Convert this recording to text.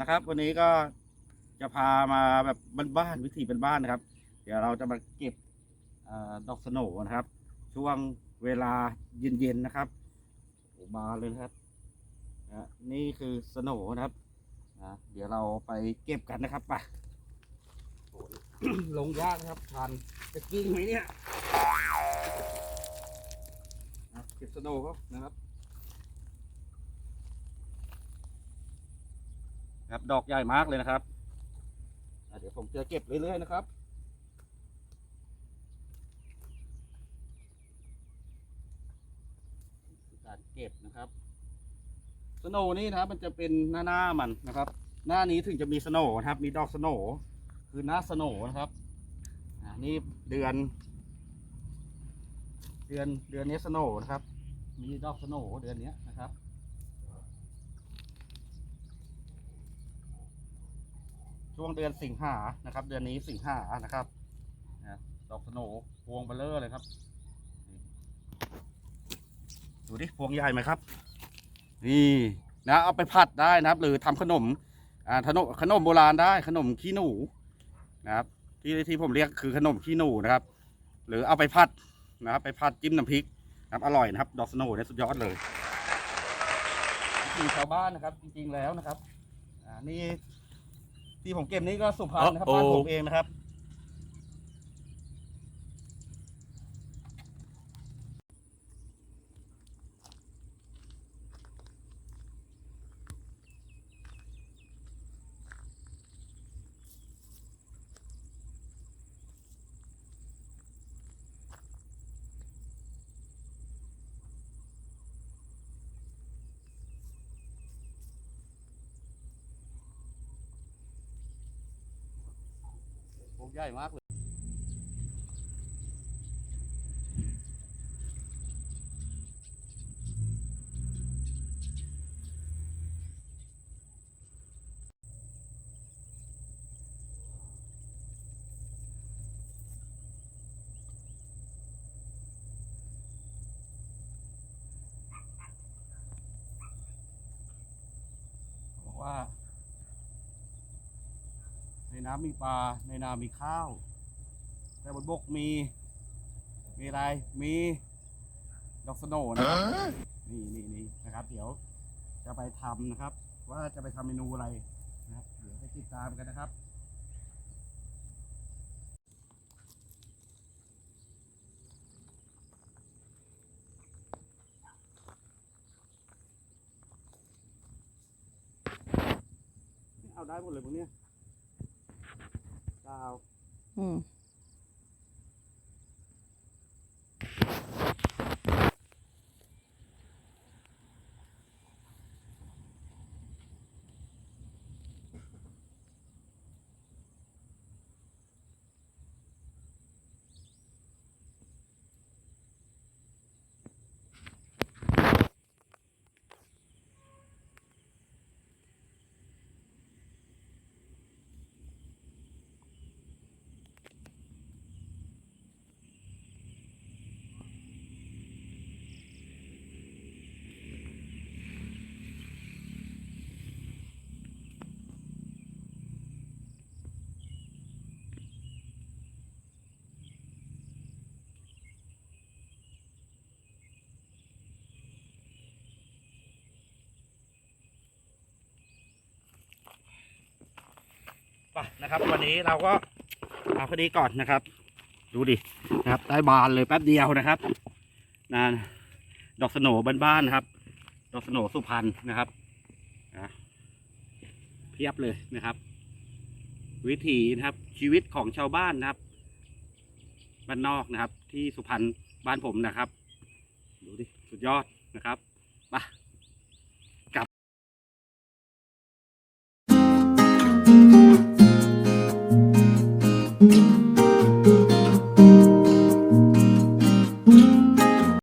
นะครับ วันนี้ก็จะพามาแบบบ้านๆวิถีเป็นบ้านนะครับ เดี๋ยวเราจะมาเก็บอดอกสโนนะครับ ช่วงเวลาเย็นๆนะครับโอบาเลยนะครับนะนี่คือสโนนะครับนะเดี๋ยวเราไปเก็บกันนะครับไปลงยากนะครับทันจะกิ้งไหมเนี่ยเก็บสโหนเขานะครับ ครับ ดอกใหญ่มากเลยนะครับเดี๋ยวผมจะเก็บเรื่อยๆนะครับ การเก็บนะครับสโนนี่นะครับ มันจะเป็นหน้าหน้ามันนะครับ หน้านี้ถึงจะมีสโนนะครับ มีดอกสโนคือหน้าสโนนะครับอ่านี่เดือน เดือนเดือนนี้สโนนะครับ มีดอกสโนเดือนนี้นะครับ ช่วงเดือนสิงหานะครับ เดือนนี้สิงหานะครับดอกสโนพวงเบลเลอร์เลยครับนี่ดูดิพวงใหญ่ไหมครับ นี่นะเอาไปผัดได้นะครับ หรือทำขนมอ่าขนมขนมโบราณได้ขนมขี้หนูนะครับที่ที่ผมเรียกคือขนมขี้หนูนะครับ หรือเอาไปผัดนะครับ ไปผัดจิ้มน้ำพริกนะครับอร่อยนะครับ ดอกสโนเนี่ยสุดยอดเลยที่ชาวบ้านนะครับ จริงๆแล้วนะครับ อ่านี่ ที่ผมเก็บนี้ก็สุพรรณนะครับโอ้บ้านโอ้ผมเองนะครับ โอ้ใหญ่มากเลย นน้ำมีปลา ในนามีข้าว แต่บนบกมี มีอะไร มีดอกสโหนนะครับนี่นี่นี่นะครับ เดี๋ยวจะไปทำนะครับ ว่าจะไปทำเมนูอะไรนะครับ เดี๋ยวให้ติดตามกันนะครับเอาได้หมดเลยพวกเนี้ย ดาว อืม ไป นะครับ วันนี้เราก็เอาคดีก่อนนะครับ ดูดินะครับได้บานเลยแป๊บเดียวนะครับนะดอกสโนบ้านๆนะครับ ดอกสโนสุพรรณนะครับนะเพียบเลยนะครับ วิถีนะครับ ชีวิตของชาวบ้านนะครับบ้านนอกนะครับ ที่สุพรรณบ้านผมนะครับ ดูดิสุดยอดนะครับไป